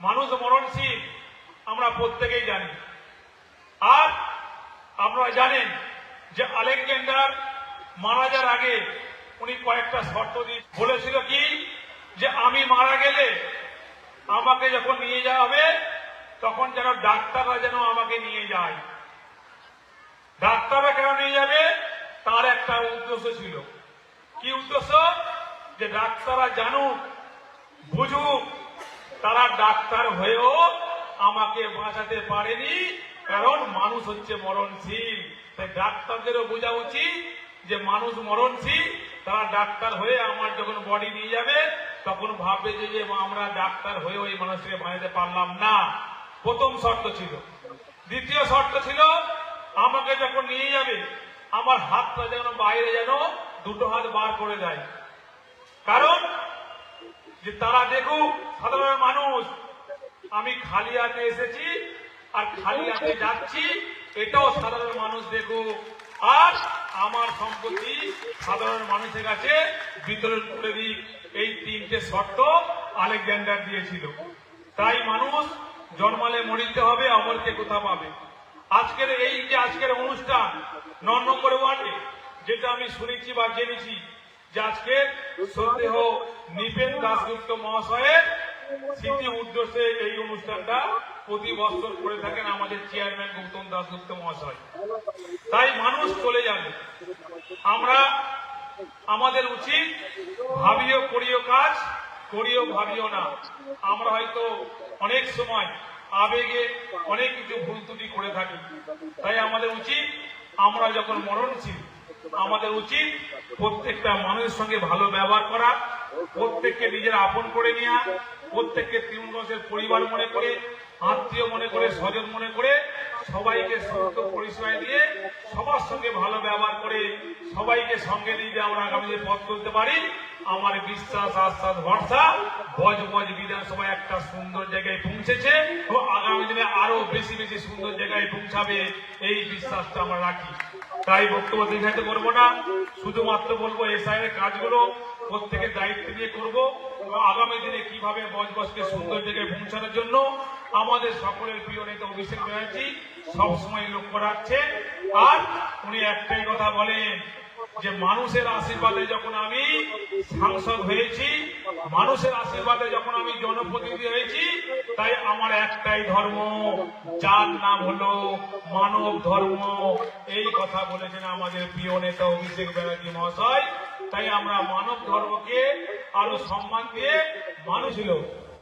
মানুষ মরণশীল, আমরা প্রত্যেকেই জানি। আর আপনারা জানেন যে আলেকজান্ডার মারা যাওয়ার আগে উনি কয়েকটা শর্ত দিয়ে বলেছিল কি? যে আমি মারা গেলে আমাকে যখন নিয়ে যাওয়া হবে, তখন যেন ডাক্তাররা যেন আমাকে নিয়ে যায়। ডাক্তাররা কেন নিয়ে যাবে? তার একটা উদ্দেশ্য ছিল। কি উদ্দেশ্য? যে ডাক্তাররা জানুক, বুঝুক তারা ডাক্তার হয়েও আমাকে বাঁচাতে পারেনি, কারণ মানুষ হচ্ছে মরণশীল। তাই ডাক্তারদেরও বোঝা উচিত যে মানুষ মরণশীল, তারা ডাক্তার হয়ে আমার যখন বডি নিয়ে যাবে, তখন ভাববে যে আমরা ডাক্তার হয়ে ওই মানুষকে বাঁচাতে পারলাম না। প্রথম শর্ত ছিল। দ্বিতীয় শর্ত ছিল, আমাকে যখন নিয়ে যাবে, আমার হাতটা যেন বাইরে যেন দুটো হাত বার করে দেয়। যে তারা দেখুক সাধারণ মানুষ, আমি খালি হাতে এসেছি আর খালি হাতে যাচ্ছি, এটাও সাধারণ মানুষ দেখুক। আর আমার সম্পত্তি সাধারণ মানুষের কাছে বিতরণ করে দিক। এই তিনটে শর্ত আলেকজান্ডার দিয়েছিল। তাই মানুষ জন্মালে মরিতে হবে, অমরকে কোথা পাবে? আজকের এই যে আজকের অনুষ্ঠান ন নম্বর ওয়ার্ডে যেটা আমি শুনেছি বা জেনেছি যে আজকে শ্রদ্ধেহ নিপেন দাসগুপ্ত মহাশয়ের স্মৃতি উদ্দেশ্যে এই অনুষ্ঠানটা প্রতি বছর করে থাকেন আমাদের চেয়ারম্যান গৌতম দাসগুপ্ত মহাশয়। তাই মানুষ চলে যাবে। আমরা আমাদের উচিত ভাবিও, করিও কাজ, করিও, ভাবিও না। আমরা হয়তো অনেক সময় আবেগে অনেক কিছু ভুল করে থাকি। তাই আমাদের উচিত আমরা যখন মরণশীল আমাদের উচিত প্রত্যেকটা মানুষের সঙ্গে ভালো ব্যবহার করা, প্রত্যেককে নিজের আপন করে নেওয়া প্রত্যেককে তৃণমূলের পরিবার মনে করে, আত্মীয় মনে করে, স্বজন মনে করে, সবাইকে সুস্থ পরিষেবা দিয়ে সবার সঙ্গে ভালো ব্যবহার করে সবাইকে সঙ্গে নিয়ে যে আমরা আগামী দিনে পথ চলতে পারি। আমার বিশ্বাস আশ্বাস ভরসা, বজ বজ বিধানসভা একটা সুন্দর জায়গায় পৌঁছেছে ও আগামী দিনে আরও বেশি বেশি সুন্দর জায়গায় পৌঁছাবে, এই বিশ্বাসটা আমরা রাখি। তাই বক্তব্য দীর্ঘায়িত করব না। শুধুমাত্র বলব এসআই এর কাজগুলো প্রত্যেকের দায়িত্ব নিয়ে করব এবং আগামী দিনে কীভাবে বজবজকে সুন্দর জায়গায় পৌঁছানোর জন্য আমাদের সকলের প্রিয় নেতা অভিষেক ব্যানার্জি সবসময় লক্ষ্য রাখছে। আর উনি একটাই কথা বলেন যে, মানুষের আশীর্বাদে যখন আমি সাংসদ হয়েছি, মানুষের আশীর্বাদে যখন আমি জনপ্রতিনিধি হয়েছি তাই আমার একটাই ধর্ম, যার নাম হলো মানব ধর্ম। এই কথা বলেছেন আমাদের প্রিয় নেতা অভিষেক ব্যানার্জি মহাশয়। তাই আমরা মানব ধর্মকে আরও সম্মান দিয়ে মানুষ হলো